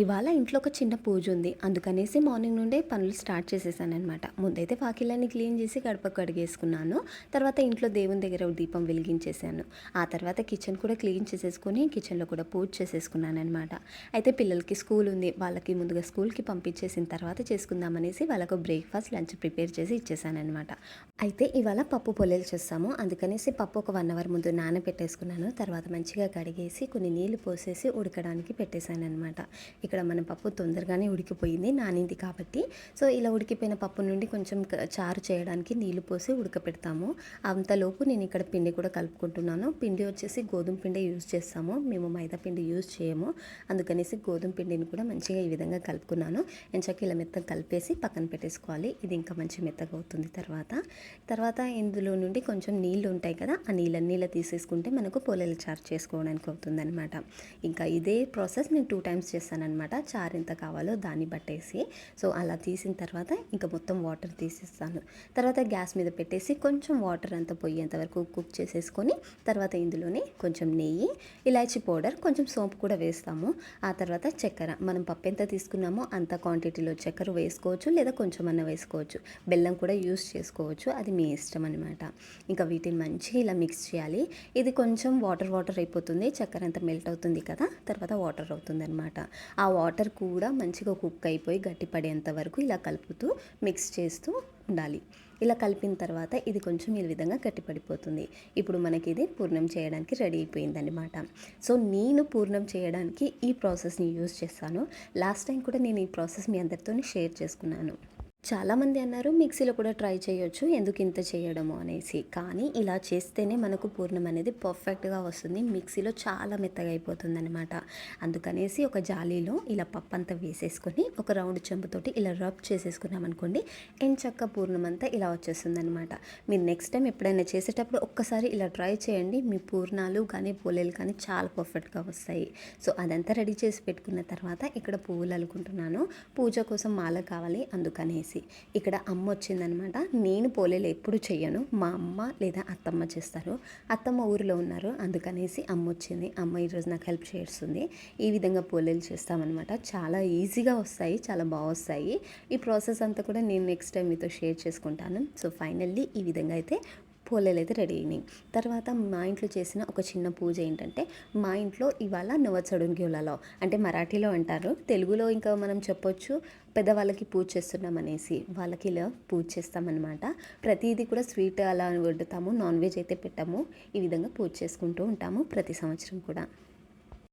ఇవాళ ఇంట్లో ఒక చిన్న పూజ ఉంది. అందుకనేసి మార్నింగ్ నుండే పనులు స్టార్ట్ చేసేసాను అనమాట ముందైతే వాకిళ్ళని క్లీన్ చేసి గడప కడిగేసుకున్నాను. తర్వాత ఇంట్లో దేవుని దగ్గర ఒక దీపం వెలిగించేసాను ఆ తర్వాత కిచెన్ కూడా క్లీన్ చేసేసుకొని కిచెన్లో కూడా పూజ చేసేసుకున్నాను అనమాట అయితే పిల్లలకి స్కూల్ ఉంది. వాళ్ళకి ముందుగా స్కూల్కి పంపించేసిన తర్వాత చేసుకుందామనేసి వాళ్ళకు బ్రేక్ఫాస్ట్ లంచ్ ప్రిపేర్ చేసి ఇచ్చేసాను అనమాట అయితే ఇవాళ పప్పు పొలేలు చేస్తాము. అందుకనేసి పప్పు ఒక వన్ అవర్ ముందు నానబెట్టేసుకున్నాను. తర్వాత మంచిగా కడిగేసి కొన్ని నీళ్ళు పోసేసి ఉడకడానికి పెట్టేశాను అనమాట ఇక్కడ మన పప్పు తొందరగానే ఉడికిపోయింది నానింది కాబట్టి. సో ఇలా ఉడికిపోయిన పప్పు నుండి కొంచెం చారు చేయడానికి నీళ్ళు పోసి ఉడకపెడతాము. అంతలోపు నేను ఇక్కడ పిండి కూడా కలుపుకుంటున్నాను. పిండి వచ్చేసి గోధుమ పిండి యూజ్ చేస్తాము. మేము మైదా పిండి యూజ్ చేయము. అందుకనేసి గోధుమ పిండిని కూడా మంచిగా ఈ విధంగా కలుపుకున్నాను. ఎంచక్క ఇలా మెత్తగా కలిపేసి పక్కన పెట్టేసుకోవాలి. ఇది ఇంకా మంచి మెత్తగా అవుతుంది తర్వాత. తర్వాత ఇందులో నుండి కొంచెం నీళ్ళు ఉంటాయి కదా ఆ నీళ్ళ నీళ్ళ తీసేసుకుంటే మనకు పోలేలు చారు చేసుకోవడానికి అవుతుందన్నమాట. ఇంకా ఇదే ప్రాసెస్ నేను టూ టైమ్స్ చేస్తాను అనమాట చారు ఎంత కావాలో దాన్ని బట్టేసి సో అలా తీసిన తర్వాత ఇంకా మొత్తం వాటర్ తీసేస్తాను. తర్వాత గ్యాస్ మీద పెట్టేసి కొంచెం వాటర్ అంతా పోయేంత వరకు కుక్ చేసేసుకొని తర్వాత ఇందులోనే కొంచెం నెయ్యి ఇలాచీ పౌడర్ కొంచెం సోంపు కూడా వేస్తాము. ఆ తర్వాత చక్కెర. మనం పప్పు ఎంత తీసుకున్నామో అంత క్వాంటిటీలో చక్కెర వేసుకోవచ్చు లేదా కొంచెం అన్న వేసుకోవచ్చు. బెల్లం కూడా యూస్ చేసుకోవచ్చు. అది మీ ఇష్టం అనమాట ఇంకా వీటిని మంచిగా ఇలా మిక్స్ చేయాలి. ఇది కొంచెం వాటర్ వాటర్ అయిపోతుంది. చక్కెర అంతా మెల్ట్ అవుతుంది కదా తర్వాత వాటర్ అవుతుంది అనమాట ఆ వాటర్ కూడా మంచిగా కుక్ అయిపోయి గట్టి పడేంత వరకు ఇలా కలుపుతూ మిక్స్ చేస్తూ ఉండాలి. ఇలా కలిపిన తర్వాత ఇది కొంచెం ఈ విధంగా గట్టిపడిపోతుంది ఇప్పుడు మనకి ఇది పూర్ణం చేయడానికి రెడీ అయిపోయిందనమాట సో నేను పూర్ణం చేయడానికి ఈ ప్రాసెస్ని యూజ్ చేస్తాను. లాస్ట్ టైం కూడా నేను ఈ ప్రాసెస్ మీ అందరితో షేర్ చేసుకున్నాను. చాలామంది అన్నారు మిక్సీలో కూడా ట్రై చేయొచ్చు ఎందుకు ఇంత చేయడము? అనేసి. కానీ ఇలా చేస్తేనే మనకు పూర్ణం అనేది పర్ఫెక్ట్గా వస్తుంది. మిక్సీలో చాలా మెత్తగా అయిపోతుంది అనమాట అందుకనేసి ఒక జాలీలో ఇలా పప్పు అంతా వేసేసుకొని ఒక రౌండ్ చెంబుతోటి ఇలా రబ్ చేసేసుకున్నాం అనుకోండి ఎంచక్క పూర్ణం అంతా ఇలా వచ్చేస్తుంది అనమాట మీరు నెక్స్ట్ టైం ఎప్పుడైనా చేసేటప్పుడు ఒక్కసారి ఇలా ట్రై చేయండి. మీ పూర్ణాలు కానీ పూలేలు కానీ చాలా పర్ఫెక్ట్గా వస్తాయి. సో అదంతా రెడీ చేసి పెట్టుకున్న తర్వాత ఇక్కడ పువ్వులు అనుకుంటున్నాను పూజ కోసం మాల కావాలి. అందుకనేసి ఇక్కడ అమ్మ వచ్చిందనమాట. నేను పోలేలు ఎప్పుడు చెయ్యను. మా అమ్మ లేదా అత్తమ్మ చేస్తారు. అత్తమ్మ ఊరిలో ఉన్నారు. అందుకనేసి అమ్మ వచ్చింది. అమ్మ ఈరోజు నాకు హెల్ప్ చేస్తుంది. ఈ విధంగా పోలేలు చేస్తామన్నమాట చాలా ఈజీగా వస్తాయి చాలా బాగా వస్తాయి. ఈ ప్రాసెస్ అంతా కూడా నేను నెక్స్ట్ టైం మీతో షేర్ చేసుకుంటాను. సో ఫైనల్లీ ఈ విధంగా అయితే పోలేలు అయితే రెడీ అయినాయి. తర్వాత మా ఇంట్లో చేసిన ఒక చిన్న పూజ ఏంటంటే మా ఇంట్లో ఇవాళ నవచడుంగ్యులలో అంటే మరాఠీలో అంటారు. తెలుగులో ఇంకా మనం చెప్పొచ్చు పెద్దవాళ్ళకి పూజ చేస్తున్నాం అనేసి వాళ్ళకి ఇలా పూజ చేస్తామన్నమాట. ప్రతిదీ కూడా స్వీట్ అలా వండుతాము నాన్ వెజ్ అయితే పెట్టాము. ఈ విధంగా పూజ చేసుకుంటూ ఉంటాము ప్రతి సంవత్సరం కూడా.